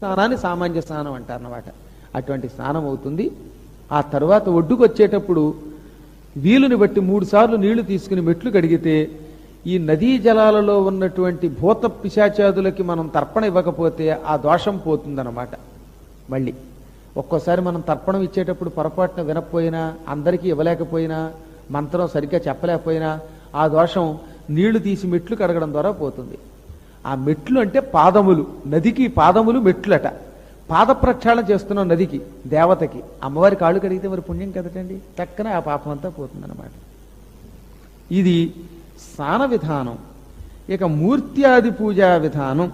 స్నానాన్ని సామాన్య స్నానం అంటారన్నమాట. అటువంటి స్నానం అవుతుంది. ఆ తర్వాత ఒడ్డుకు వచ్చేటప్పుడు వీలుని బట్టి మూడు సార్లు నీళ్ళు తీసుకుని మెట్లు కడిగితే ఈ నదీ జలాలలో ఉన్నటువంటి భూత పిశాచాదులకి మనం తర్పణ ఇవ్వకపోతే ఆ దోషం పోతుందన్నమాట. మళ్ళీ ఒక్కోసారి మనం తర్పణం ఇచ్చేటప్పుడు పొరపాటున వినకపోయినా అందరికీ ఇవ్వలేకపోయినా మంత్రం సరిగ్గా చెప్పలేకపోయినా ఆ దోషం నీళ్ళు తీసి మెట్లు కడగడం ద్వారా పోతుంది. ఆ మెట్లు అంటే పాదములు. నదికి పాదములు మెట్లట. పాద ప్రక్షాళన చేస్తున్నాం నదికి దేవతకి. అమ్మవారి కాళ్ళు కడిగితే మరి పుణ్యం కదటండి? చక్కన ఆ పాపం అంతా పోతుందన్నమాట. ఇది స్నాన విధానం. ఇక మూర్త్యాది పూజా విధానం.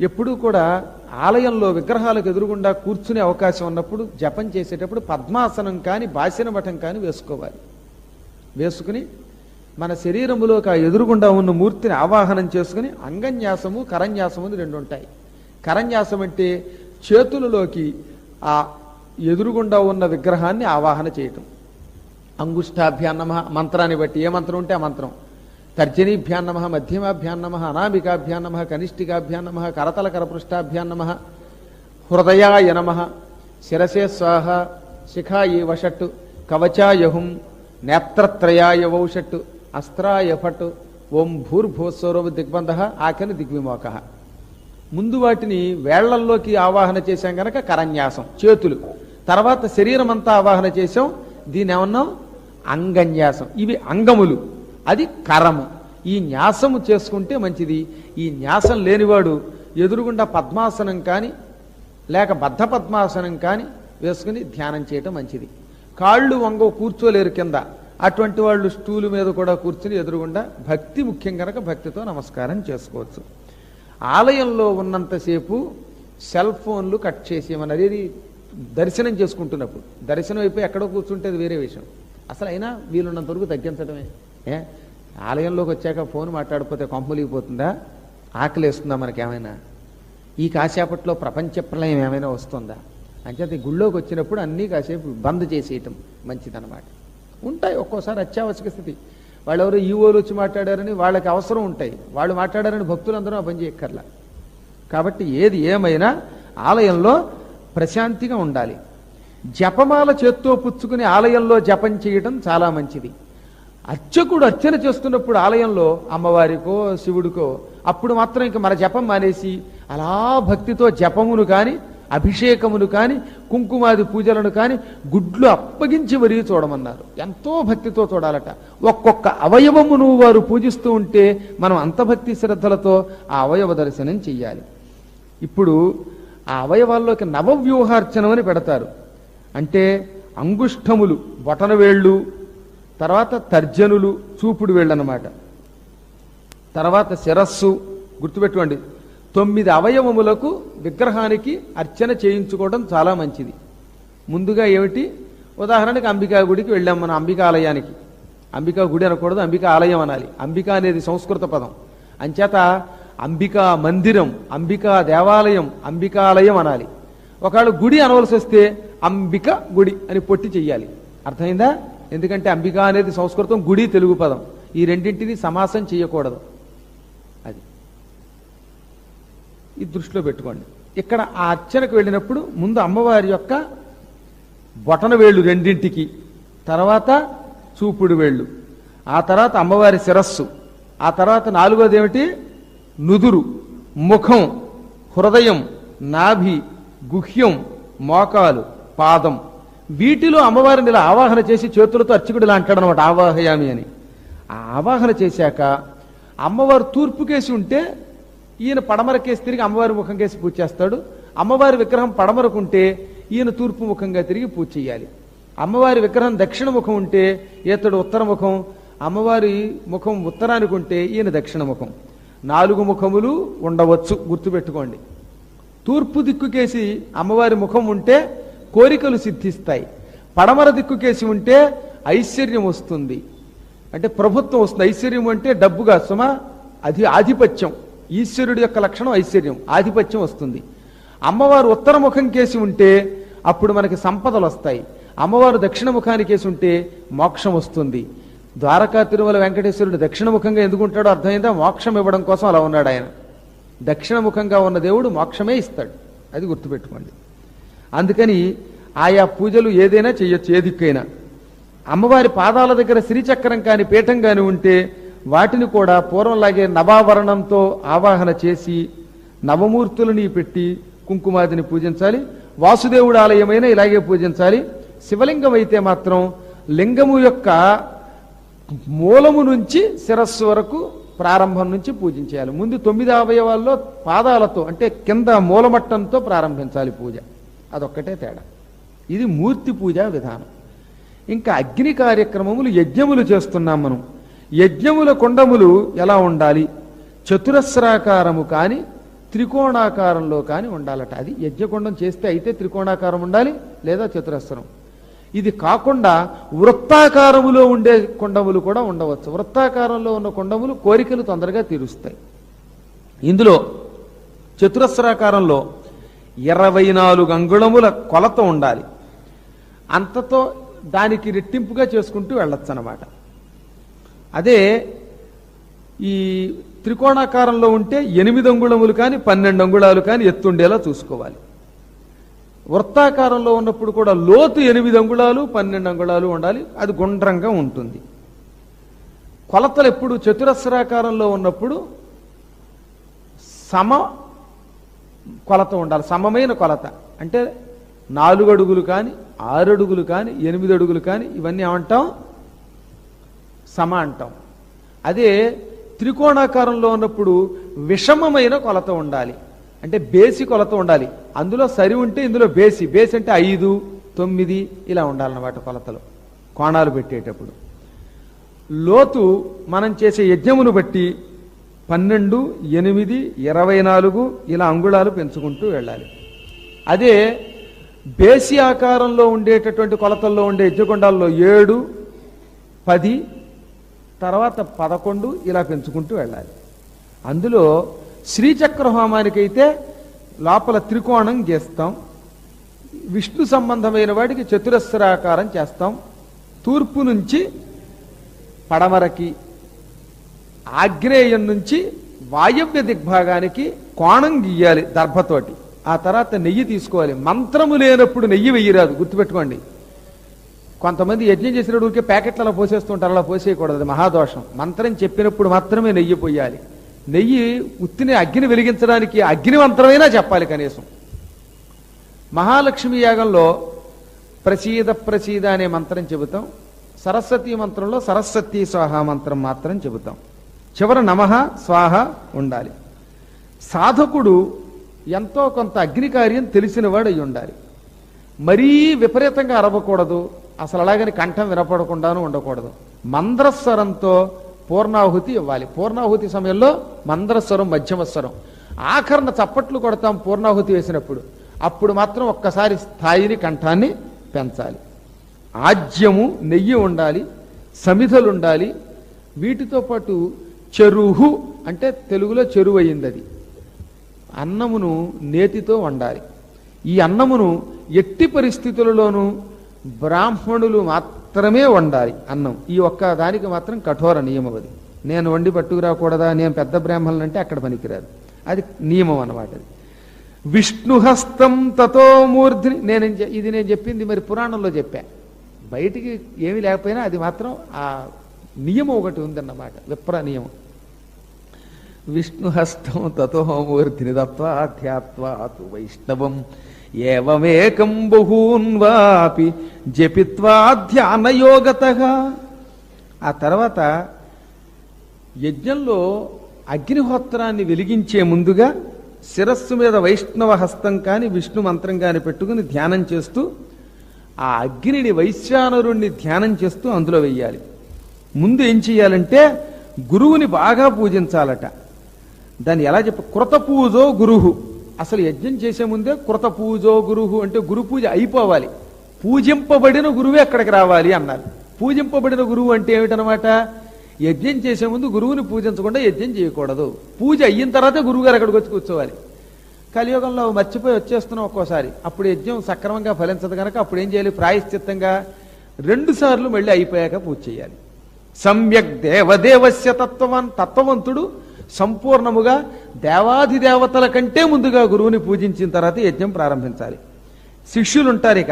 ఎప్పుడూ కూడా ఆలయంలో విగ్రహాలకు ఎదురుగుండా కూర్చునే అవకాశం ఉన్నప్పుడు జపం చేసేటప్పుడు పద్మాసనం కానీ బాసిన మఠం కానీ వేసుకోవాలి. వేసుకుని మన శరీరములోకి ఆ ఎదురుగుండా ఉన్న మూర్తిని ఆవాహనం చేసుకుని అంగన్యాసము కరన్యాసము అని రెండు ఉంటాయి. కరన్యాసం అంటే చేతులలోకి ఆ ఎదురుగుండా ఉన్న విగ్రహాన్ని ఆవాహన చేయటం. అంగుష్టాభ్యాన్నమ మంత్రాన్ని బట్టి ఏ మంత్రం ఉంటే ఆ మంత్రం. తర్జనీభ్యాన్నమ మధ్యమాభ్యాన్నమ అనామికాభ్యాన్నమ కనిష్ఠికాభ్యాన్నమ కరతల కరపృష్టాభ్యాన్నమ హృదయాయ నమ శిరసే స్వాహ శిఖాయి వషట్టు కవచాయహుం నేత్రత్రయాయ వౌషట్టు అస్త్రాయ ఫట్ ఓం భూర్భూస్వరూప దిగ్బంధ ఆఖని దిగ్విమోక. ముందు వాటిని వేళ్ళల్లోకి ఆవాహన చేశాం గనక కరన్యాసం చేతులు. తర్వాత శరీరం అంతా ఆవాహన చేశాం. దీని ఏమన్నాం? అంగన్యాసం. ఇవి అంగములు. అది కరము. ఈ న్యాసము చేసుకుంటే మంచిది. ఈ న్యాసం లేనివాడు ఎదురుగుండా పద్మాసనం కానీ లేక బద్ధ పద్మాసనం కానీ వేసుకుని ధ్యానం చేయటం మంచిది. కాళ్ళు వంగ కూర్చోలేరు కింద. అటువంటి వాళ్ళు స్టూలు మీద కూడా కూర్చుని ఎదురుగుండా భక్తి ముఖ్యం కనుక భక్తితో నమస్కారం చేసుకోవచ్చు. ఆలయంలో ఉన్నంతసేపు సెల్ ఫోన్లు కట్ చేసేయమని ఇది దర్శనం చేసుకుంటున్నప్పుడు. దర్శనం అయిపోయి ఎక్కడో కూర్చుంటే అది వేరే విషయం. అసలు అయినా వీలున్నంత వరకు తగ్గించడమే ఏ? ఆలయంలోకి వచ్చాక ఫోన్ మాట్లాడిపోతే కొంపలిగిపోతుందా ఆకలేస్తుందా మనకేమైనా? ఈ కాసేపట్లో ప్రపంచ ప్రళయం ఏమైనా వస్తుందా? అంచేత గుళ్ళోకి వచ్చినప్పుడు అన్నీ కాసేపు బంద్ చేసేయటం మంచిదన్నమాట. ఉంటాయి ఒక్కోసారి అత్యావశ్యక స్థితి. వాళ్ళు ఈవోలు వచ్చి మాట్లాడారని వాళ్ళకి అవసరం ఉంటాయి. వాళ్ళు మాట్లాడారని భక్తులందరూ ఆ పని చేయక్కర్లా. కాబట్టి ఏది ఏమైనా ఆలయంలో ప్రశాంతిగా ఉండాలి. జపమాల చేత్తో పుచ్చుకుని ఆలయంలో జపం చేయటం చాలా మంచిది. అర్చకుడు అర్చన చేస్తున్నప్పుడు ఆలయంలో అమ్మవారికో శివుడికో అప్పుడు మాత్రం ఇంక మన జపం మానేసి అలా భక్తితో జపమును కానీ అభిషేకమును కాని కుంకుమాది పూజలను కాని గుడ్లు అప్పగించి మరీ చూడమన్నారు. ఎంతో భక్తితో చూడాలట. ఒక్కొక్క అవయవమును వారు పూజిస్తూ ఉంటే మనం అంత భక్తి శ్రద్ధలతో ఆ అవయవ దర్శనం చెయ్యాలి. ఇప్పుడు ఆ అవయవాల్లోకి నవవ్యూహార్చనం అని పెడతారు. అంటే అంగుష్టములు బొటనవేళ్ళు తర్వాత తర్జనులు చూపుడు వేళ్ళు అన్నమాట తర్వాత శిరస్సు గుర్తుపెట్టుకోండి. తొమ్మిది అవయవములకు విగ్రహానికి అర్చన చేయించుకోవడం చాలా మంచిది. ముందుగా ఏమిటి? ఉదాహరణకి అంబికా గుడికి వెళ్ళాం మనం అంబికా ఆలయానికి. అంబికా గుడి అనకూడదు అంబికా ఆలయం అనాలి. అంబిక అనేది సంస్కృత పదం. అంచేత అంబికా మందిరం అంబికా దేవాలయం అంబికాలయం అనాలి. ఒకవేళ గుడి అనవలసి వస్తే అంబిక గుడి అని పొట్టి చెయ్యాలి. అర్థమైందా? ఎందుకంటే అంబిక అనేది సంస్కృతం గుడి తెలుగు పదం. ఈ రెండింటిని సమాసం చేయకూడదు అది ఇది దృష్టిలో పెట్టుకోండి. ఇక్కడ ఆ అర్చనకు వెళ్ళినప్పుడు ముందు అమ్మవారి యొక్క బొటన వేళ్ళు రెండింటికి తర్వాత చూపుడు వేళ్ళు ఆ తర్వాత అమ్మవారి శిరస్సు ఆ తర్వాత నాలుగోది ఏమిటి? నుదురు ముఖం హృదయం నాభి గుహ్యం మోకాలు పాదం. వీటిలో అమ్మవారిని ఇలా ఆవాహన చేసి చేతులతో అర్చకుడు ఇలా అంటాడనమాట ఆవాహయామి అని. ఆ ఆవాహన చేశాక అమ్మవారు తూర్పుకేసి ఉంటే ఈయన పడమర కేసి తిరిగి అమ్మవారి ముఖం కేసి పూజ చేస్తాడు. అమ్మవారి విగ్రహం పడమరకుంటే ఈయన తూర్పు ముఖంగా తిరిగి పూజ చేయాలి. అమ్మవారి విగ్రహం దక్షిణ ముఖం ఉంటే ఇతడు ఉత్తర ముఖం. అమ్మవారి ముఖం ఉత్తరానికి ఉంటే ఈయన దక్షిణ ముఖం. నాలుగు ముఖములు ఉండవచ్చు. గుర్తుపెట్టుకోండి. తూర్పు దిక్కుకేసి అమ్మవారి ముఖం ఉంటే కోరికలు సిద్ధిస్తాయి. పడమర దిక్కుకేసి ఉంటే ఐశ్వర్యం వస్తుంది. అంటే ప్రభుత్వం వస్తుంది. ఐశ్వర్యం అంటే డబ్బుగా సుమ అది ఆధిపత్యం. ఈశ్వరుడి యొక్క లక్షణం ఐశ్వర్యం ఆధిపత్యం వస్తుంది. అమ్మవారు ఉత్తర ముఖం కేసి ఉంటే అప్పుడు మనకి సంపదలు వస్తాయి. అమ్మవారు దక్షిణ ముఖానికి కేసి ఉంటే మోక్షం వస్తుంది. ద్వారకా తిరుమల వెంకటేశ్వరుడు దక్షిణముఖంగా ఎందుకు ఉంటాడో అర్థమైందా? మోక్షం ఇవ్వడం కోసం అలా ఉన్నాడు ఆయన. దక్షిణముఖంగా ఉన్న దేవుడు మోక్షమే ఇస్తాడు. అది గుర్తుపెట్టుకోండి. అందుకని ఆయా పూజలు ఏదైనా చేయొచ్చు ఏ దిక్కైనా. అమ్మవారి పాదాల దగ్గర శ్రీచక్రం కాని పీఠం కాని ఉంటే వాటిని కూడా పూర్వంలాగే నవావరణంతో ఆవాహన చేసి నవమూర్తులని పెట్టి కుంకుమాదిని పూజించాలి వాసుదేవుడు ఆలయమైన ఇలాగే పూజించాలి. శివలింగం అయితే మాత్రం లింగము యొక్క మూలము నుంచి శిరస్సు వరకు ప్రారంభం నుంచి పూజించేయాలి. ముందు తొమ్మిది అవయవాల్లో పాదాలతో అంటే కింద మూలమట్టంతో ప్రారంభించాలి పూజ. అదొక్కటే తేడా. ఇది మూర్తి పూజ విధానం. ఇంకా అగ్ని కార్యక్రమములు యజ్ఞములు చేస్తున్నాం మనం. యజ్ఞముల కుండములు ఎలా ఉండాలి? చతురస్రాకారము కాని త్రికోణాకారంలో కాని ఉండాలట. అది యజ్ఞకుండం చేస్తే అయితే త్రికోణాకారం ఉండాలి లేదా చతురస్రం. ఇది కాకుండా వృత్తాకారములో ఉండే కుండములు కూడా ఉండవచ్చు. వృత్తాకారంలో ఉన్న కుండములు కోరికలు తొందరగా తీరుస్తాయి. ఇందులో చతురస్రాకారంలో ఇరవై నాలుగు అంగుళముల కొలత ఉండాలి. అంతతో దానికి రెట్టింపుగా చేసుకుంటూ వెళ్ళొచ్చు అనమాట అదే ఈ త్రికోణాకారంలో ఉంటే ఎనిమిది అంగుళములు కానీ పన్నెండు అంగుళాలు కానీ ఎత్తుండేలా చూసుకోవాలి. వృత్తాకారంలో ఉన్నప్పుడు కూడా లోతు ఎనిమిది అంగుళాలు పన్నెండు అంగుళాలు ఉండాలి. అది గుండ్రంగా ఉంటుంది. కొలతలు ఎప్పుడు చతురస్రాకారంలో ఉన్నప్పుడు సమ కొలత ఉండాలి. సమమైన కొలత. అంటే నాలుగు అడుగులు కానీ ఆరు అడుగులు కానీ ఎనిమిది అడుగులు కానీ ఇవన్నీ ఏమంటాం? సమ అంటాం. అదే త్రికోణాకారంలో ఉన్నప్పుడు విషమమైన కొలత ఉండాలి. అంటే బేసి కొలత ఉండాలి. అందులో సరి ఉంటే ఇందులో బేసి. బేసి అంటే ఐదు తొమ్మిది ఇలా ఉండాలన్నమాట కొలతలు. కోణాలు పెట్టేటప్పుడు. లోతు మనం చేసే యజ్ఞమును బట్టి పన్నెండు ఎనిమిది ఇరవై నాలుగు ఇలా అంగుళాలు పెంచుకుంటూ వెళ్ళాలి. అదే బేసి ఆకారంలో ఉండేటటువంటి కొలతల్లో ఉండే యజ్ఞకొండాల్లో ఏడు పది తర్వాత పదకొండు ఇలా పెంచుకుంటూ వెళ్ళాలి. అందులో శ్రీచక్ర హోమానికైతే లోపల త్రికోణం చేస్తాం. విష్ణు సంబంధమైన వాడికి చతురస్రాకారం చేస్తాం. తూర్పు నుంచి పడమరకి ఆగ్నేయం నుంచి వాయవ్య దిగ్భాగానికి కోణం గీయాలి దర్భతోటి. ఆ తర్వాత నెయ్యి తీసుకోవాలి. మంత్రము లేనప్పుడు నెయ్యి వెయ్యిరాదు. గుర్తుపెట్టుకోండి. కొంతమంది యజ్ఞం చేసినప్పుడు ఊరికే ప్యాకెట్లు అలా పోసేస్తుంటారు అలా పోసేయకూడదు అది మహాదోషం. మంత్రం చెప్పినప్పుడు మాత్రమే నెయ్యి పోయాలి. నెయ్యి ఉత్తిని అగ్ని వెలిగించడానికి అగ్ని మంత్రమైనా చెప్పాలి కనీసం. మహాలక్ష్మి యాగంలో ప్రసీద ప్రసీద అనే మంత్రం చెబుతాం. సరస్వతి మంత్రంలో సరస్వతి స్వాహ మంత్రం మాత్రం చెబుతాం. చివర నమః స్వాహ ఉండాలి. సాధకుడు ఎంతో కొంత అగ్ని కార్యం తెలిసినవాడు అయి ఉండాలి. మరీ విపరీతంగా అరవకూడదు. అసలు అలాగని కంఠం వినపడకుండాను ఉండకూడదు. మంద్రస్వరంతో పూర్ణాహుతి ఇవ్వాలి. పూర్ణాహుతి సమయంలో మంద్రస్వరం మధ్యమస్వరం. ఆఖరణ చప్పట్లు కొడతాం పూర్ణాహుతి వేసినప్పుడు. అప్పుడు మాత్రం ఒక్కసారి స్థాయిని కంఠాన్ని పెంచాలి. ఆజ్యము నెయ్యి ఉండాలి సమిధలు ఉండాలి వీటితో పాటు చెరుహు అంటే తెలుగులో చెరువు అయింది అది అన్నమును నేతితో వండాలి. ఈ అన్నమును ఎట్టి పరిస్థితులలోనూ బ్రాహ్మణులు మాత్రమే వండాలి అన్నం. ఈ ఒక్క దానికి మాత్రం కఠోర నియమం అది నేను వండి పట్టుకురాకూడదా? నేను పెద్ద బ్రాహ్మణులు అంటే అక్కడ పనికిరాదు. అది నియమం అన్నమాట అది. విష్ణుహస్తం తతో మూర్ధిని నేను ఇది నేను చెప్పింది మరి పురాణంలో చెప్పా. బయటికి ఏమీ లేకపోయినా అది మాత్రం ఆ నియమం ఒకటి ఉందన్నమాట. విప్ర నియమం. విష్ణుహస్తం తతోమూర్తిని దత్వాధ్యాత్వాతు వైష్ణవం ఏవమేకం బహూన్ వాపి జపిత్వా ధ్యానయోగత. ఆ తర్వాత యజ్ఞంలో అగ్నిహోత్రాన్ని వెలిగించే ముందుగా శిరస్సు మీద వైష్ణవ హస్తం కాని విష్ణు మంత్రం కాని పెట్టుకుని ధ్యానం చేస్తూ ఆ అగ్నిని వైశ్వానరుణ్ణి ధ్యానం చేస్తూ అందులో వెయ్యాలి. ముందు ఏం చెయ్యాలంటే గురువుని బాగా పూజించాలట. దాన్ని ఎలా చెప్ప కృత పూజో గురువు అసలు యజ్ఞం చేసే ముందే కృత పూజో గురువు అంటే గురు పూజ అయిపోవాలి. పూజింపబడిన గురువే అక్కడికి రావాలి అన్నారు. పూజింపబడిన గురువు అంటే ఏమిటనమాట? యజ్ఞం చేసే ముందు గురువుని పూజించకుండా యజ్ఞం చేయకూడదు. పూజ అయిన తర్వాతే గురువు గారు అక్కడికి వచ్చి కూర్చోవాలి. కలియుగంలో మర్చిపోయి వచ్చేస్తున్నాం ఒక్కోసారి. అప్పుడు యజ్ఞం సక్రమంగా ఫలించదు కనుక అప్పుడు ఏం చేయాలి? ప్రాయశ్చిత్తంగా రెండు సార్లు మళ్ళీ అయిపోయాక పూజ చేయాలి. సమ్యక్ దేవదేవస్య తత్వవన్ తత్వవంతుడు సంపూర్ణముగా దేవాది దేవతల కంటే ముందుగా గురువుని పూజించిన తర్వాత యజ్ఞం ప్రారంభించాలి. శిష్యులు ఉంటారు ఇక.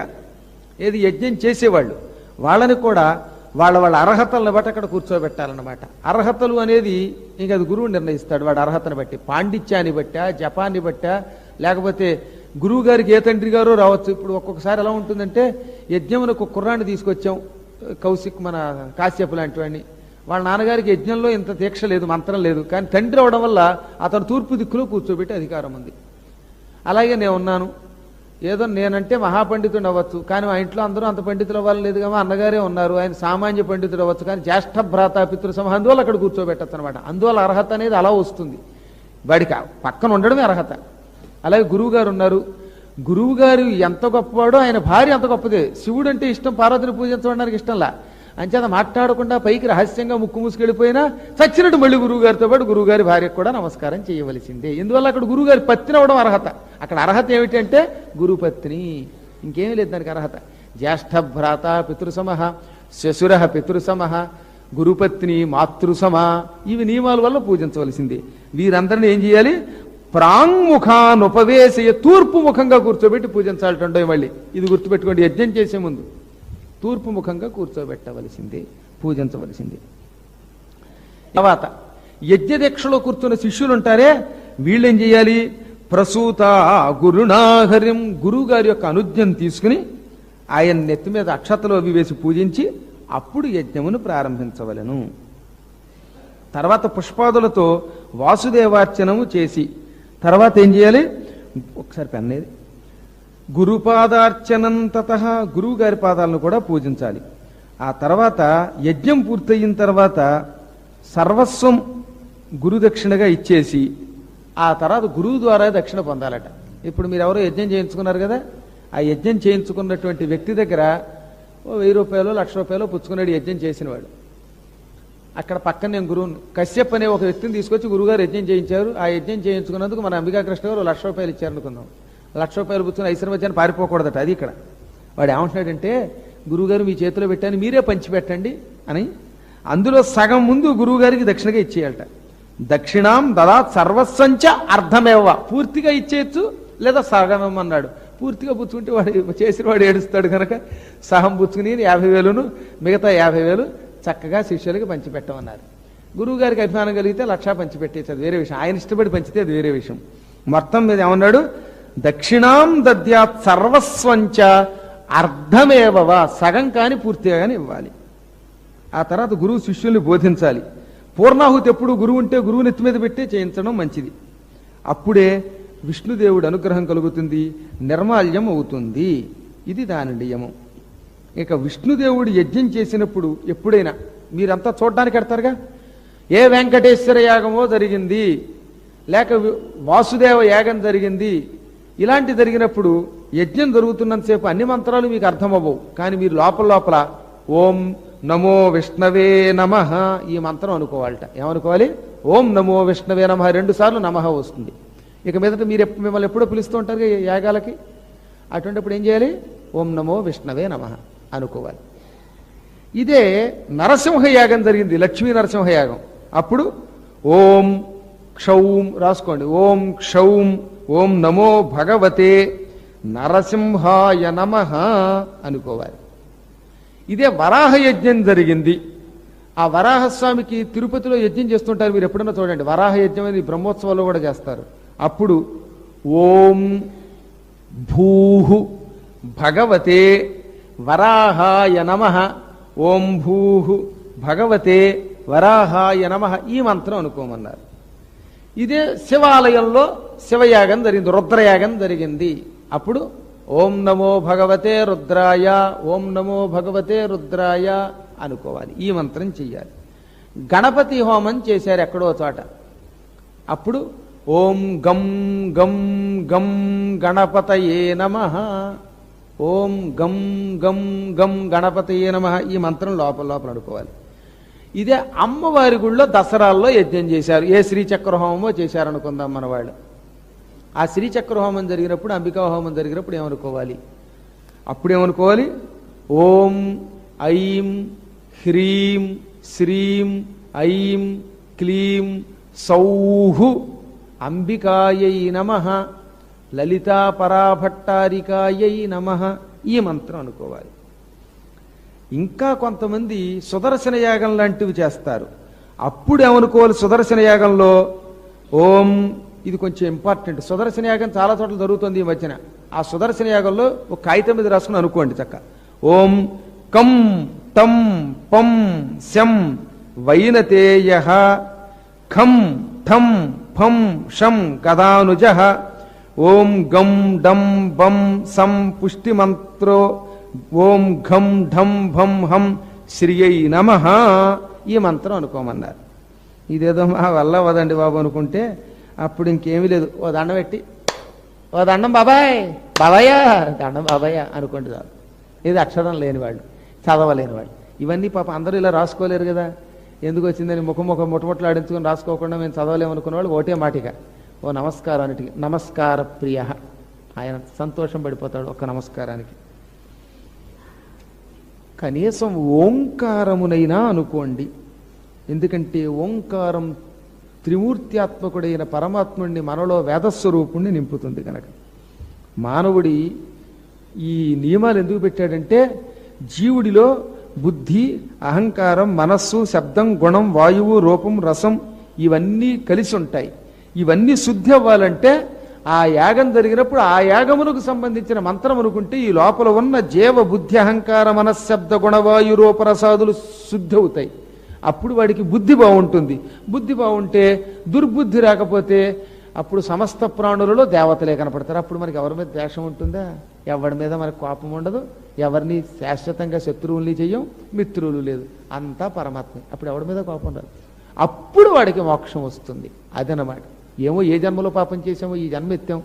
ఏది యజ్ఞం చేసేవాళ్ళు. వాళ్ళని కూడా వాళ్ళ వాళ్ళ అర్హతలను బట్టి అక్కడ కూర్చోబెట్టాలన్నమాట. అర్హతలు అనేది ఇంక అది గురువు నిర్ణయిస్తాడు. వాడు అర్హతను బట్టి పాండిత్యాన్ని బట్టా జపాన్ని బట్టా లేకపోతే గురువు గారికి ఏ తండ్రి గారో రావచ్చు. ఇప్పుడు ఒక్కొక్కసారి ఎలా ఉంటుందంటే యజ్ఞమునకు ఒక కుర్రాన్ని తీసుకొచ్చాం. కౌశిక్ మన కాశ్యపు లాంటి వాడిని. వాళ్ళ నాన్నగారికి యజ్ఞంలో ఇంత దీక్ష లేదు మంత్రం లేదు. కానీ తండ్రి అవడం వల్ల అతను తూర్పు దిక్కులో కూర్చోబెట్టి అధికారం ఉంది. అలాగే నేను ఉన్నాను. ఏదో నేనంటే మహాపండితుడు అవ్వచ్చు. కానీ మా ఇంట్లో అందరూ అంత పండితులు అవ్వాలి లేదు అన్నగారే ఉన్నారు. ఆయన సామాన్య పండితుడు అవ్వచ్చు. కానీ జ్యేష్ఠ భ్రాత పితృ సమూహం అందువల్ల అక్కడ కూర్చోబెట్టచ్చు అనమాట అందువల్ల అర్హత అనేది అలా వస్తుంది. వాడికి పక్కన ఉండడమే అర్హత. అలాగే గురువుగారు ఉన్నారు. గురువుగారు ఎంత గొప్పవాడో ఆయన భార్య అంత గొప్పదే. శివుడు అంటే ఇష్టం పార్వతిని పూజించడానికి ఇష్టంలా. అంచేత మాట్లాడకుండా పైకి రహస్యంగా ముక్కు మూసుకెళ్ళిపోయినా చచ్చినట్టు మళ్ళీ గురువుగారితో పాటు గురువుగారి భార్యకు కూడా నమస్కారం చేయవలసిందే. ఎందువల్ల అక్కడ గురువుగారి పత్ని అవడం అర్హత? అక్కడ అర్హత ఏమిటంటే గురుపత్ని ఇంకేమీ లేదు దానికి అర్హత. జ్యేష్ఠ భ్రాత పితృసమహ శశుర పితృసమహ గురుపత్ని మాతృసమ ఇవి నియమాల వల్ల పూజించవలసింది. వీరందరిని ఏం చేయాలి? ప్రాంగుఖాన్ ఉపవేశయ తూర్పు ముఖంగా కూర్చోబెట్టి పూజించాలటండో మళ్ళీ. ఇది గుర్తుపెట్టుకోండి యజ్ఞం చేసే ముందు. తూర్పు ముఖంగా కూర్చోబెట్టవలసింది పూజించవలసింది. తర్వాత యజ్ఞదీక్షలో కూర్చున్న శిష్యులు ఉంటారే వీళ్ళేం చేయాలి? ప్రసూత గురుణాహరిం గురువు గారి యొక్క అనుజ్ఞం తీసుకుని ఆయన నెత్తి మీద అక్షతలు అవి వేసి పూజించి అప్పుడు యజ్ఞమును ప్రారంభించవలెను. తర్వాత పుష్పాదులతో వాసుదేవార్చనము చేసి తర్వాత ఏం చేయాలి? ఒకసారి పెన్నేది గురుపాదార్చనంతత గురువు గారి పాదాలను కూడా పూజించాలి. ఆ తర్వాత యజ్ఞం పూర్తయిన తర్వాత సర్వస్వం గురుదక్షిణగా ఇచ్చేసి ఆ తర్వాత గురువు ద్వారా దక్షిణ పొందాలట. ఇప్పుడు మీరు ఎవరో యజ్ఞం చేయించుకున్నారు కదా? ఆ యజ్ఞం చేయించుకున్నటువంటి వ్యక్తి దగ్గర ఓ వెయ్యి రూపాయలు లక్ష రూపాయలు పుచ్చుకున్నాడు యజ్ఞం చేసినవాడు. అక్కడ పక్కన నేను గురువుని కశ్యప్ అనే ఒక వ్యక్తిని తీసుకొచ్చి గురువుగారు యజ్ఞం చేయించారు. ఆ యజ్ఞం చేయించుకున్నందుకు మన అంబికాకృష్ణ గారు లక్ష రూపాయలు ఇచ్చారనుకుందాం. లక్ష రూపాయలు పుచ్చుకుని ఐశ్వర్యమధ్యాన్ని పారిపోకూడదట అది ఇక్కడ. వాడు ఏమంటున్నాడంటే గురువుగారు మీ చేతిలో పెట్టాను మీరే పంచిపెట్టండి అని. అందులో సగం ముందు గురువుగారికి దక్షిణగా ఇచ్చేయాలట. దక్షిణాం దదా సర్వస్వంచ అర్థమేవ పూర్తిగా ఇచ్చేయచ్చు లేదా సగం అన్నాడు. పూర్తిగా పుచ్చుకుంటే వాడు చేసిన వాడు ఏడుస్తాడు కనుక సహం పుచ్చుకుని యాభై వేలును మిగతా యాభై వేలు చక్కగా శిష్యులకి పంచిపెట్టమన్నారు. గురువు గారికి అభిమానం కలిగితే లక్ష పంచిపెట్టేసి అది వేరే విషయం. ఆయన ఇష్టపడి పంచితే అది వేరే విషయం. మొత్తం మీద ఏమన్నాడు? దక్షిణాం దద్యాత్ సర్వస్వంచ అర్ధమేవవా సగం కాని పూర్తిగా కానీ ఇవ్వాలి. ఆ తర్వాత గురువు శిష్యుల్ని బోధించాలి. పూర్ణాహుతి ఎప్పుడు గురువు ఉంటే గురువు నెత్తి మీద పెట్టి చేయించడం మంచిది. అప్పుడే విష్ణుదేవుడు అనుగ్రహం కలుగుతుంది నిర్మాల్యం అవుతుంది. ఇది దాని నియమం. ఇక విష్ణుదేవుడు యజ్ఞం చేసినప్పుడు ఎప్పుడైనా మీరంతా చూడడానికి ఎడతారుగా? ఏ వెంకటేశ్వర యాగమో జరిగింది లేక వాసుదేవ యాగం జరిగింది ఇలాంటి జరిగినప్పుడు యజ్ఞం జరుగుతున్నంతసేపు అన్ని మంత్రాలు మీకు అర్థమవ్వవు. కానీ మీరు లోపల లోపల ఓం నమో విష్ణవే నమ ఈ మంత్రం అనుకోవాలట. ఏమనుకోవాలి? ఓం నమో విష్ణవే నమ రెండు సార్లు నమః వస్తుంది. ఇక మీదట మీరు మిమ్మల్ని ఎప్పుడో పిలుస్తూ ఉంటారు యాగాలకి. అటువంటిప్పుడు ఏం చేయాలి? ఓం నమో విష్ణవే నమ అనుకోవాలి. ఇదే నరసింహ యాగం జరిగింది లక్ష్మీ నరసింహ యాగం. అప్పుడు ఓం క్షౌం రాసుకోండి. ఓం క్షౌం ఓం నమో భగవతే నరసింహాయ నమ అనుకోవాలి. ఇదే వరాహ యజ్ఞం జరిగింది. ఆ వరాహస్వామికి తిరుపతిలో యజ్ఞం చేస్తుంటారు మీరు ఎప్పుడన్నా చూడండి. వరాహ యజ్ఞం అనేది బ్రహ్మోత్సవాల్లో కూడా చేస్తారు. అప్పుడు ఓం భూహు భగవతే వరాహాయ నమ. ఓం భూహు భగవతే వరాహాయ నమ ఈ మంత్రం అనుకోమన్నారు. ఇదే శివాలయంలో శివయాగం జరిగింది రుద్రయాగం జరిగింది. అప్పుడు ఓం నమో భగవతే రుద్రాయ ఓం నమో భగవతే రుద్రాయ అనుకోవాలి. ఈ మంత్రం చెయ్యాలి. గణపతి హోమం చేశారు ఎక్కడో చోట. అప్పుడు ఓం గం గం గం గణపతయే నమ. ఓం గం గం గం గణపతయే నమ. ఈ మంత్రం లోపల లోపల అనుకోవాలి. ఇదే అమ్మవారి గుళ్ళో దసరాల్లో యజ్ఞం చేశారు. ఏ శ్రీచక్ర హోమమో చేశారనుకుందాం మన వాళ్ళు. ఆ శ్రీచక్ర హోమం జరిగినప్పుడు అంబికా హోమం జరిగినప్పుడు ఏమనుకోవాలి? అప్పుడు ఏమనుకోవాలి ఓం ఐం హ్రీం శ్రీం ఐం క్లీం సౌహు అంబికాయై నమ లలితా పరాభట్టారికాయై నమ ఈ మంత్రం అనుకోవాలి. ఇంకా కొంతమంది సుదర్శన యాగం లాంటివి చేస్తారు. అప్పుడు ఏమనుకోవాలి సుదర్శన యాగంలో? ఓం ఇది కొంచెం ఇంపార్టెంట్ సుదర్శన యాగం చాలా చోట్ల జరుగుతుంది ఈ మధ్యన. ఆ సుదర్శన యాగంలో ఒక కాగితం మీద రాసుకుని అనుకోండి చక్క. ఓం కం తం పం శం వైనతేయ ఖం ఠం ఫం షం కదానుజ ఓం గం డం బం సం పుష్టిమంత్రో ఓం ఘం ఢం భం హం శ్రియై నమ ఈ మంత్రం అనుకోమన్నారు. ఇదేదో మా వల్ల వదండి బాబు అనుకుంటే అప్పుడు ఇంకేమీ లేదు. ఓ దండం పెట్టి. ఓ దండం బాబాయ్ బాబాయ్యా దండం బాబాయ్యా అనుకోండి చాలు ఇది అక్షరం లేని వాళ్ళు చదవలేని వాళ్ళు. ఇవన్నీ పాప అందరూ ఇలా రాసుకోలేరు కదా. ఎందుకు వచ్చిందని ముఖం ముఖం ముట్టముట్లు ఆడించుకొని రాసుకోకుండా మేము చదవలేమనుకున్న వాళ్ళు ఒకటే మాటిగా ఓ నమస్కారానికి నమస్కార ప్రియ ఆయన సంతోషం పడిపోతాడు ఒక్క నమస్కారానికి. కనీసం ఓంకారమునైనా అనుకోండి. ఎందుకంటే ఓంకారం త్రిమూర్త్యాత్మకుడైన పరమాత్ముడిని మనలో వేదస్వరూపుణ్ణి నింపుతుంది కనుక మానవుడి ఈ నియమాలు ఎందుకు పెట్టాడంటే జీవుడిలో బుద్ధి అహంకారం మనస్సు శబ్దం గుణం వాయువు రూపం రసం ఇవన్నీ కలిసి ఉంటాయి. ఇవన్నీ శుద్ధి అవ్వాలంటే ఆ యాగం జరిగినప్పుడు ఆ యాగమునకు సంబంధించిన మంత్రం అనుకుంటే ఈ లోపల ఉన్న జీవ బుద్ధి అహంకార మనశ్శబ్ద గుణవాయు రూపరసాదులు శుద్ధి అవుతాయి. అప్పుడు వాడికి బుద్ధి బాగుంటుంది. బుద్ధి బాగుంటే దుర్బుద్ధి రాకపోతే అప్పుడు సమస్త ప్రాణులలో దేవతలే కనపడతారు. అప్పుడు మనకి ఎవరి మీద ద్వేషం ఉంటుందా? ఎవరి మీద మనకు కోపం ఉండదు. ఎవరిని శాశ్వతంగా శత్రువుల్ని చెయ్యం మిత్రులు లేదు. అంతా పరమాత్మ. అప్పుడు ఎవరి మీద కోపం రాదు. అప్పుడు వాడికి మోక్షం వస్తుంది. అదనమాట. ఏమో ఏ జన్మలో పాపం చేసామో ఈ జన్మ ఎత్తాం.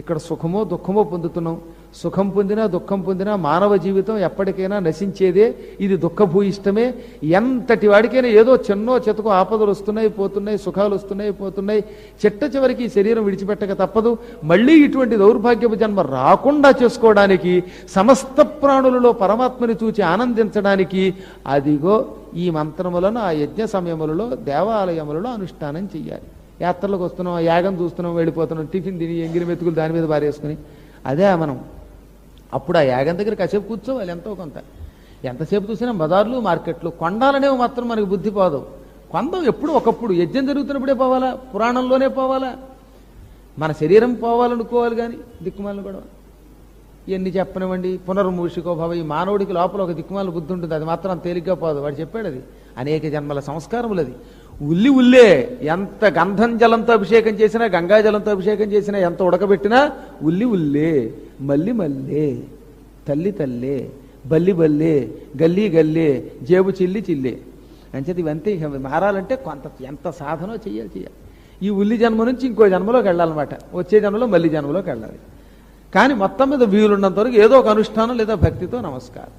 ఇక్కడ సుఖమో దుఃఖమో పొందుతున్నాం. సుఖం పొందినా దుఃఖం పొందినా మానవ జీవితం ఎప్పటికైనా నశించేదే. ఇది దుఃఖభూయిష్టమే. ఎంతటి వాడికైనా ఏదో చిన్నో చెతకు ఆపదలు వస్తున్నాయి పోతున్నాయి సుఖాలు వస్తున్నాయి పోతున్నాయి. చిట్ట చివరికి ఈ శరీరం విడిచిపెట్టక తప్పదు. మళ్ళీ ఇటువంటి దౌర్భాగ్యపు జన్మ రాకుండా చేసుకోవడానికి సమస్త ప్రాణులలో పరమాత్మని చూచి ఆనందించడానికి అదిగో ఈ మంత్రములను ఆ యజ్ఞ సమయములలో దేవాలయములలో అనుష్ఠానం చెయ్యాలి. యాత్రలకు వస్తున్నాం యాగం చూస్తున్నాం వెళ్ళిపోతున్నాం టిఫిన్ తిని ఎంగిలి మెతుకులు దాని మీద పారేసుకుని. అదే మనం అప్పుడు ఆ యాగం దగ్గర కాసేపు కూర్చోవాలి ఎంతో కొంత. ఎంతసేపు చూసినా బజార్లు మార్కెట్లు కొండాలనేవి మాత్రం మనకి బుద్ధి పోదు. కొందం ఎప్పుడు ఒకప్పుడు యజ్ఞం జరుగుతున్నప్పుడే పోవాలా పురాణంలోనే పోవాలా? మన శరీరం పోవాలనుకోవాలి కానీ దిక్కుమాలను కూడా ఎన్ని చెప్పనివ్వండి పునర్మూషికో భవ ఈ మానవుడికి లోపల ఒక దిక్కుమాల బుద్ధి ఉంటుంది అది మాత్రం తేలిగ్గా పోదు. వాడు చెప్పాడు అది. అనేక జన్మల సంస్కారములు అది. ఉల్లి ఉల్లే. ఎంత గంధం జలంతో అభిషేకం చేసినా గంగా జలంతో అభిషేకం చేసినా ఎంత ఉడకబెట్టినా ఉల్లి ఉల్లే మల్లి మల్లే తల్లి తల్లే బల్లి బల్లే గల్లీ గల్లే జేబు చిల్లి చిల్లే. అంచేది ఇవంతే మారాలంటే కొంత ఎంత సాధనో చెయ్యాలి చెయ్యాలి. ఈ ఉల్లి జన్మ నుంచి ఇంకో జన్మలోకి వెళ్ళాలన్నమాట. వచ్చే జన్మలో మళ్ళీ జన్మలోకి వెళ్ళాలి. కానీ మొత్తం మీద వీలున్నంత వరకు ఏదో ఒక అనుష్ఠానం లేదా భక్తితో నమస్కారం.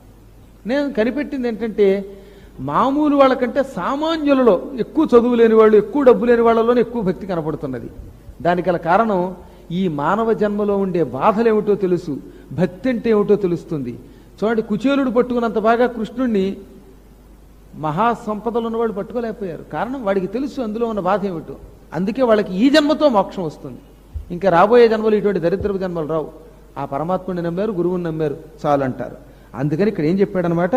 నేను కనిపెట్టింది ఏంటంటే మామూలు వాళ్ళకంటే సామాన్యులలో ఎక్కువ చదువు లేని వాళ్ళు ఎక్కువ డబ్బు లేని వాళ్ళలోనే ఎక్కువ భక్తి కనపడుతున్నది. దానికి గల కారణం ఈ మానవ జన్మలో ఉండే బాధలు ఏమిటో తెలుసు భక్తి అంటే ఏమిటో తెలుస్తుంది. చూడండి కుచేలుడు పట్టుకున్నంత బాగా కృష్ణుణ్ణి మహాసంపదలు ఉన్నవాళ్ళు పట్టుకోలేకపోయారు. కారణం వాడికి తెలుసు అందులో ఉన్న బాధ ఏమిటో. అందుకే వాళ్ళకి ఈ జన్మతో మోక్షం వస్తుంది. ఇంకా రాబోయే జన్మలు ఇటువంటి దరిద్రపు జన్మలు రావు. ఆ పరమాత్ముడిని నమ్మారు గురువుని నమ్మారు చాలు అంటారు అందుకని ఇక్కడ ఏం చెప్పాడనమాట?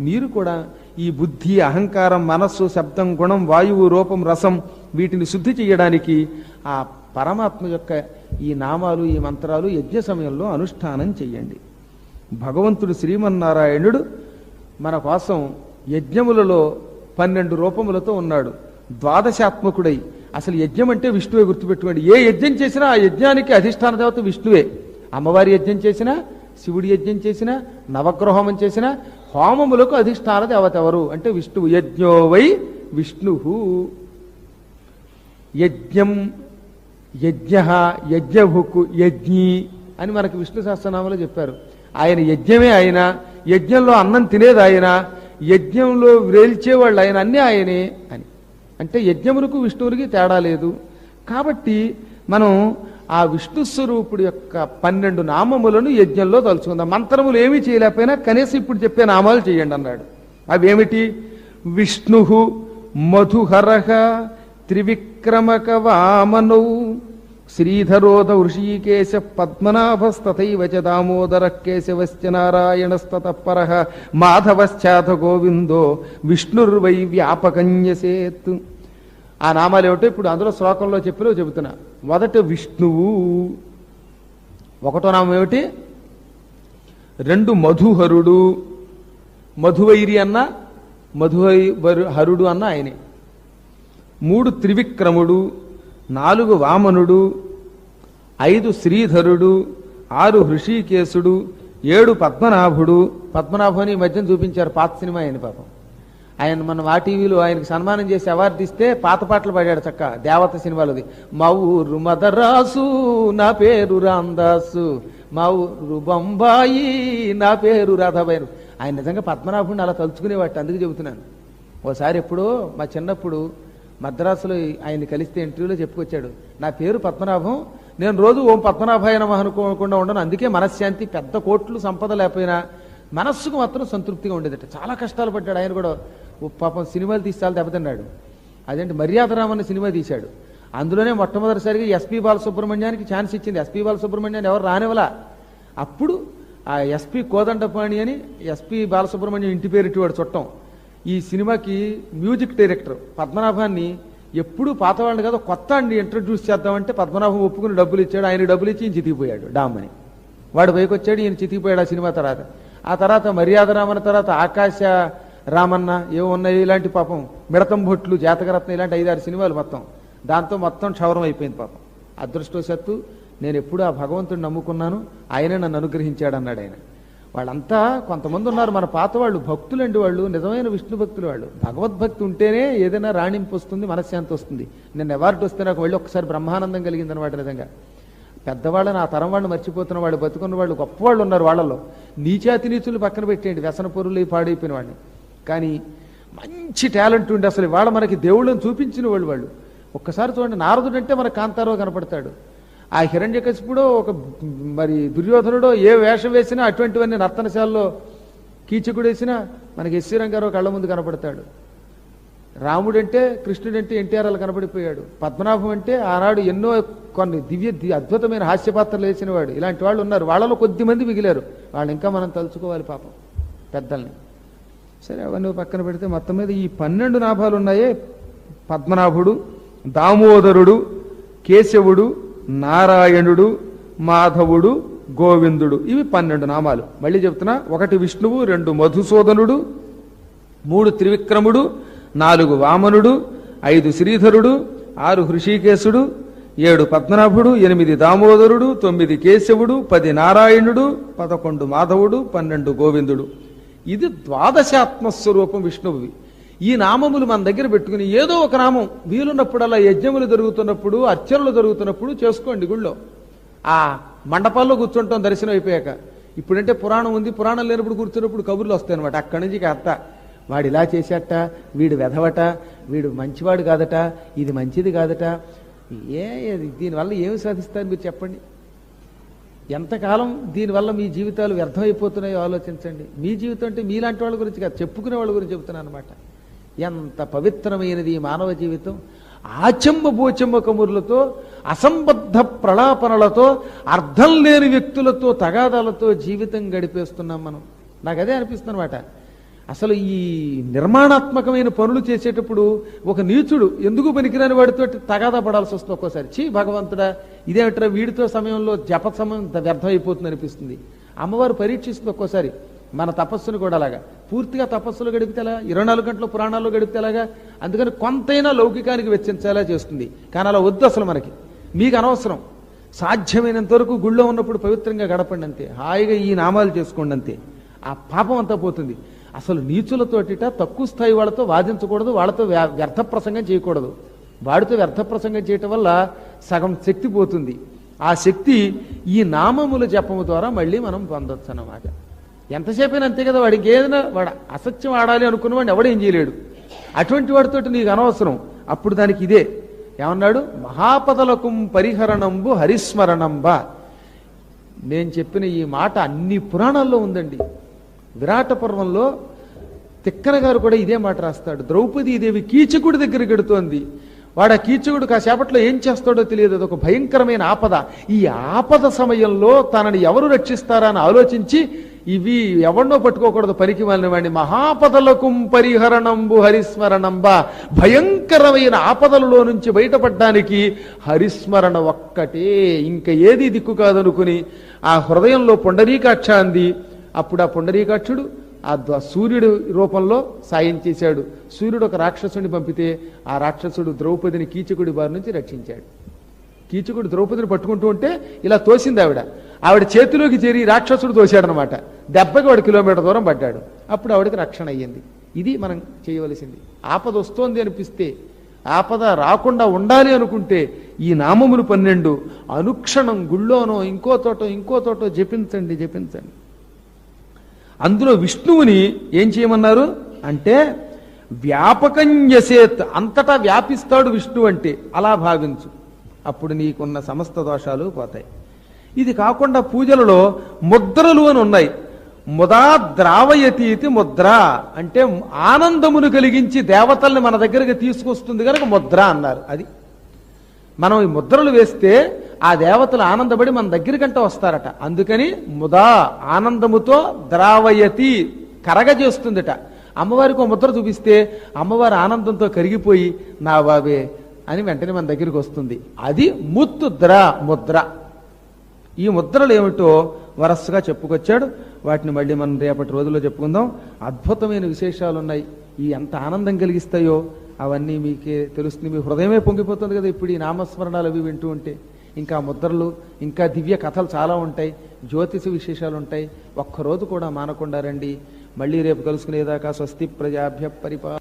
మీరు కూడా ఈ బుద్ధి అహంకారం మనస్సు శబ్దం గుణం వాయువు రూపం రసం వీటిని శుద్ధి చేయడానికి ఆ పరమాత్మ యొక్క ఈ నామాలు ఈ మంత్రాలు యజ్ఞ సమయంలో అనుష్ఠానం చెయ్యండి భగవంతుడు శ్రీమన్నారాయణుడు మన కోసం యజ్ఞములలో పన్నెండు రూపములతో ఉన్నాడు. ద్వాదశాత్మకుడై. అసలు యజ్ఞం అంటే విష్ణువే గుర్తుపెట్టుకోండి. ఏ యజ్ఞం చేసినా ఆ యజ్ఞానికి అధిష్టాన దేవత విష్ణువే. అమ్మవారి యజ్ఞం చేసినా శివుడి యజ్ఞం చేసినా నవగ్రహోమం చేసినా హోమములకు అధిష్టాన దేవత ఎవరు? అంటే విష్ణువు. యజ్ఞో వై విష్ణు. యజ్ఞం యజ్ఞ యజ్ఞభుక్కు యజ్ఞి అని మనకి విష్ణు సహస్రనామంలో చెప్పారు. ఆయన యజ్ఞమే ఆయన. యజ్ఞంలో అన్నం తినేది ఆయన. యజ్ఞంలో వేల్చేవాళ్ళు ఆయన అన్నీ ఆయనే అని. అంటే యజ్ఞమునకు విష్ణువునికి తేడా లేదు. కాబట్టి మనం ఆ విష్ణు స్వరూపుడు యొక్క పన్నెండు నామములను యజ్ఞంలో తలుచుకుందాం. మంత్రములు ఏమీ చేయలేకపోయినా కనీసం ఇప్పుడు చెప్పే నామాలు చేయండి అన్నాడు. అవేమిటి? విష్ణు మధుహరహ త్రివిక్రమక వామనౌ శ్రీధరోద ఋషికేశ పద్మనాభస్తథైవ చ దామోదర కేశవశ్చ నారాయణస్తత పర మాధవశ్చాథ గోవిందో విష్ణుర్వై వ్యాపకన్యసేత్ ఆ నామాలు ఏమిటో ఇప్పుడు అందులో శ్లోకంలో చెప్పిలో చెబుతున్నా. మొదట విష్ణువు. ఒకటో నామం ఏమిటి? రెండు మధుహరుడు. మధువైరి అన్న మధువై హరుడు అన్న ఆయనే. మూడు త్రివిక్రముడు నాలుగు వామనుడు ఐదు శ్రీధరుడు ఆరు హృషికేశుడు ఏడు పద్మనాభుడు. పద్మనాభుని మధ్యన చూపించారు పాత సినిమా ఆయన పాపం. ఆయన మన మా టీవీలో ఆయనకు సన్మానం చేసి అవార్డు ఇస్తే పాత పాటలు పాడాడు చక్క దేవత సినిమాలోది. మా ఊరు మదరాసు నా పేరు రామదాసు మా ఊరు బొంబాయి నా పేరు రాధాబాయి ఆయన నిజంగా పద్మనాభుడిని అలా తలుచుకునేవాటి అందుకు చెబుతున్నాను. ఓసారి ఎప్పుడో మా చిన్నప్పుడు మద్రాసులో ఆయన్ని కలిస్తే ఇంటర్వ్యూలో చెప్పుకొచ్చాడు నా పేరు పద్మనాభం నేను రోజు ఓం పద్మనాభాయ అనుకోకుండా ఉండను అందుకే మనశ్శాంతి పెద్ద కోట్లు సంపద లేకపోయినా మనస్సుకు మాత్రం సంతృప్తిగా ఉండేదట. చాలా కష్టాలు పడ్డాడు ఆయన కూడా. పాపం సినిమాలు తీసి దెబ్బతిన్నాడు. అదేంటి మర్యాదరామన్న సినిమా తీశాడు. అందులోనే మొట్టమొదటిసారిగా ఎస్పి బాలసుబ్రహ్మణ్యానికి ఛాన్స్ ఇచ్చింది. ఎస్పి బాలసుబ్రహ్మణ్యాన్ని ఎవరు రానివలా అప్పుడు ఆ ఎస్పి కోదండపాణి అని ఎస్పి బాలసుబ్రహ్మణ్యం ఇంటి పేరిటివాడు చుట్టం. ఈ సినిమాకి మ్యూజిక్ డైరెక్టర్ పద్మనాభాన్ని ఎప్పుడు వాళ్ళు కాదు కొత్త అండి ఇంట్రడ్యూస్ చేద్దామంటే పద్మనాభం ఒప్పుకుని డబ్బులు ఇచ్చాడు. ఆయన డబ్బులు ఇచ్చి ఈయన చితికిపోయాడు డామ్మని వాడు పైకి వచ్చాడు ఈయన చితికిపోయాడు ఆ సినిమా తర్వాత. ఆ తర్వాత మర్యాద రామన్న తర్వాత ఆకాశ రామన్న ఏమున్నాయి ఇలాంటి పాపం. మిడతం భొట్లు జాతకరత్న ఇలాంటి ఐదారు సినిమాలు మొత్తం. దాంతో మొత్తం క్షవరం అయిపోయింది పాపం. అదృష్టవశాత్తు నేను ఎప్పుడు ఆ భగవంతుడిని నమ్ముకున్నాను. ఆయనే నన్ను అనుగ్రహించాడు అన్నాడు ఆయన. వాళ్ళంతా కొంతమంది ఉన్నారు. మన పాత వాళ్ళు భక్తులండి వాళ్ళు నిజమైన విష్ణు భక్తులు వాళ్ళు. భగవద్భక్తి ఉంటేనే ఏదైనా రాణింపు వస్తుంది మనశ్శాంతి వస్తుంది. నేను అవార్డు వస్తే నాకు వెళ్ళి ఒకసారి బ్రహ్మానందం కలిగింది అనమాట నిజంగా. పెద్దవాళ్ళని ఆ తరం వాళ్ళు మర్చిపోతున్న వాళ్ళు బతుకున్న వాళ్ళు గొప్పవాళ్ళు ఉన్నారు వాళ్ళలో. నీచాతి నీచులు పక్కన పెట్టేయండి. వ్యసన పొరులు పాడైపోయిన వాడిని కానీ మంచి టాలెంట్ ఉండి అసలు వాళ్ళ మనకి దేవుళ్ళని చూపించిన వాళ్ళు వాళ్ళు. ఒక్కసారి చూడండి నారదుడు అంటే మన కాంతారావు కనపడతాడు. ఆ హిరణ్యకశిపుడో ఒక మరి దుర్యోధనుడో ఏ వేషం వేసినా అటువంటివన్నీ నర్తనశాలలో కీచకుడు వేసినా మనకి ఎస్సీ రంగారావు కళ్ళ ముందు కనపడతాడు. రాముడంటే కృష్ణుడంటే ఎన్టీఆర్ అలా కనబడిపోయాడు పద్మనాభం అంటే ఆనాడు ఎన్నో కొన్ని దివ్య అద్భుతమైన హాస్య పాత్రలు వేసిన వాడు. ఇలాంటి వాళ్ళు ఉన్నారు. వాళ్ళలో కొద్ది మంది మిగిలారు. వాళ్ళు ఇంకా మనం తలుచుకోవాలి పాపం పెద్దల్ని. సరే అవన్నీ పక్కన పెడితే మొత్తం మీద ఈ పన్నెండు నాభాలు ఉన్నాయే. పద్మనాభుడు దామోదరుడు కేశవుడు నారాయణుడు మాధవుడు గోవిందుడు. ఇవి పన్నెండు నామాలు. మళ్ళీ చెప్తున్నా ఒకటి విష్ణువు రెండు మధుసూదనుడు మూడు త్రివిక్రముడు నాలుగు వామనుడు ఐదు శ్రీధరుడు ఆరు హృషికేశుడు ఏడు పద్మనాభుడు ఎనిమిది దామోదరుడు తొమ్మిది కేశవుడు పది నారాయణుడు పదకొండు మాధవుడు పన్నెండు గోవిందుడు. ఇది ద్వాదశాత్మస్వరూపం విష్ణువువి. ఈ నామములు మన దగ్గర పెట్టుకుని ఏదో ఒక నామం వీలున్నప్పుడల్లా యజ్ఞములు జరుగుతున్నప్పుడు అర్చనలు జరుగుతున్నప్పుడు చేసుకోండి గుళ్ళో. ఆ మండపాల్లో కూర్చుంటాం దర్శనం అయిపోయాక. ఇప్పుడంటే పురాణం ఉంది పురాణం లేనప్పుడు కూర్చున్నప్పుడు కబుర్లు వస్తాయి అనమాట అక్కడి నుంచి అత్త వాడు ఇలా చేశాట వీడు వెధవట వీడు మంచివాడు కాదట ఇది మంచిది కాదట. ఏ దీనివల్ల ఏమి సాధిస్తారు మీరు చెప్పండి? ఎంతకాలం దీనివల్ల మీ జీవితాలు వ్యర్థమైపోతున్నాయో ఆలోచించండి. మీ జీవితం అంటే మీలాంటి వాళ్ళ గురించి కాదు చెప్పుకునే వాళ్ళ గురించి చెబుతున్నాను అనమాట ఎంత పవిత్రమైనది ఈ మానవ జీవితం. ఆచంబ బోచంబ కమురులతో అసంబద్ధ ప్రలాపనలతో అర్థం లేని వ్యక్తులతో తగాదాలతో జీవితం గడిపేస్తున్నాం మనం. నాకు అదే అనిపిస్తుంది అనమాట అసలు ఈ నిర్మాణాత్మకమైన పనులు చేసేటప్పుడు ఒక నీచుడు ఎందుకు పనికిరాని వాడితో తగాదా పడాల్సి వస్తుంది ఒక్కోసారి? చీ భగవంతుడా ఇదేమిట్రా వీడితో సమయంలో జప సమయం వ్యర్థమైపోతుంది అనిపిస్తుంది. అమ్మవారు పరీక్షిస్తుంది ఒక్కోసారి. మన తపస్సును కూడా అలాగా. పూర్తిగా తపస్సులు గడిపితే ఎలా? ఇరవై నాలుగు గంటలు పురాణాలు గడిపితే ఎలాగా? అందుకని కొంతైనా లౌకికానికి వెచ్చించేలా చేస్తుంది. కానీ అలా వద్దు అసలు మనకి. మీకు అనవసరం. సాధ్యమైనంత వరకు గుళ్ళో ఉన్నప్పుడు పవిత్రంగా గడపండి అంతే. హాయిగా ఈ నామాలు చేసుకోండి అంతే. ఆ పాపం అంతా పోతుంది. అసలు నీచులతోటిట తక్కువ స్థాయి వాళ్ళతో వాదించకూడదు వాళ్ళతో వ్య- వ్యర్థ ప్రసంగం చేయకూడదు. వాడితో వ్యర్థ ప్రసంగం చేయటం వల్ల సగం శక్తి పోతుంది. ఆ శక్తి ఈ నామములు చెప్పము ద్వారా మళ్ళీ మనం పొందొచ్చు అన్నమాట ఎంతసేపైనా అంతే కదా వాడికి ఏదైనా వాడు అసత్యం ఆడాలి అనుకున్న ఎవడు ఎవడేం చేయలేడు. అటువంటి వాడితోటి నీకు అనవసరం. అప్పుడు దానికి ఇదే. ఏమన్నాడు? మహాపదలకుం పరిహరణంబు హరిస్మరణంబ. నేను చెప్పిన ఈ మాట అన్ని పురాణాల్లో ఉందండి. విరాట పర్వంలో తిక్కన గారు కూడా ఇదే మాట రాస్తాడు. ద్రౌపదీదేవి కీచకుడి దగ్గరికి ఎడుతోంది. వాడు ఆ కీచకుడు కాసేపట్లో ఏం చేస్తాడో తెలియదు. అదొక భయంకరమైన ఆపద. ఈ ఆపద సమయంలో తనని ఎవరు రక్షిస్తారా అని ఆలోచించి ఇవి ఎవరినో పట్టుకోకూడదు. పనికి వాళ్ళని వాడిని మహాపదలకు పరిహరణంబు హరిస్మరణంబ. భయంకరమైన ఆపదలలో నుంచి బయటపడడానికి హరిస్మరణ ఒక్కటే. ఇంక ఏది దిక్కు కాదనుకుని ఆ హృదయంలో పొండరీకాక్ష అంది అప్పుడు ఆ పొండరీకాక్షుడు ఆ సూర్యుడు రూపంలో సాయం చేశాడు. సూర్యుడు ఒక రాక్షసుని పంపితే ఆ రాక్షసుడు ద్రౌపదిని కీచకుడి బారి నుంచి రక్షించాడు. కీచకుడు ద్రౌపదిని పట్టుకుంటూ ఉంటే ఇలా తోసింది ఆవిడ. ఆవిడ చేతిలోకి చేరి రాక్షసుడు తోశాడనమాట. దెబ్బకి వాడు కిలోమీటర్ దూరం పడ్డాడు. అప్పుడు ఆవిడకి రక్షణ అయ్యింది. ఇది మనం చేయవలసింది. ఆపద వస్తోంది అనిపిస్తే ఆపద రాకుండా ఉండాలి అనుకుంటే ఈ నామములు పన్నెండు అనుక్షణం గుళ్ళోనో ఇంకో తోటో ఇంకో తోటో జపించండి జపించండి. అందులో విష్ణువుని ఏం చేయమన్నారు? అంటే వ్యాపకంజసేత్ అంతటా వ్యాపిస్తాడు విష్ణువు అంటే అలా భావించు. అప్పుడు నీకున్న సమస్త దోషాలు పోతాయి. ఇది కాకుండా పూజలలో ముద్రలు అని ఉన్నాయి. ముదా ద్రావయతీతి ముద్ర అంటే ఆనందమును కలిగించి దేవతల్ని మన దగ్గరికి తీసుకొస్తుంది కనుక ముద్ర అన్నారు. అది మనం ఈ ముద్రలు వేస్తే ఆ దేవతలు ఆనందపడి మన దగ్గరికంటే వస్తారట. అందుకని ముదా ఆనందముతో ద్రావయతి కరగజేస్తుందట అమ్మవారికి ఒక ముద్ర చూపిస్తే అమ్మవారి ఆనందంతో కరిగిపోయి నా బాబే అని వెంటనే మన దగ్గరికి వస్తుంది. అది ముత్తుద్ర ముద్ర. ఈ ముద్రలు ఏమిటో వరసగా చెప్పుకొచ్చాడు. వాటిని మళ్ళీ మనం రేపటి రోజుల్లో చెప్పుకుందాం. అద్భుతమైన విశేషాలు ఉన్నాయి ఈ ఎంత ఆనందం కలిగిస్తాయో అవన్నీ మీకే తెలుస్తుంది మీ హృదయమే పొంగిపోతుంది కదా ఇప్పుడు ఈ నామస్మరణాలు అవి వింటూ ఉంటే. ఇంకా ముద్రలు ఇంకా దివ్య కథలు చాలా ఉంటాయి జ్యోతిష విశేషాలు ఉంటాయి. ఒక్కరోజు కూడా మానకుండా రండి. మళ్ళీ రేపు కలుసుకునేదాకా స్వస్తి ప్రజాభ్య పరిపా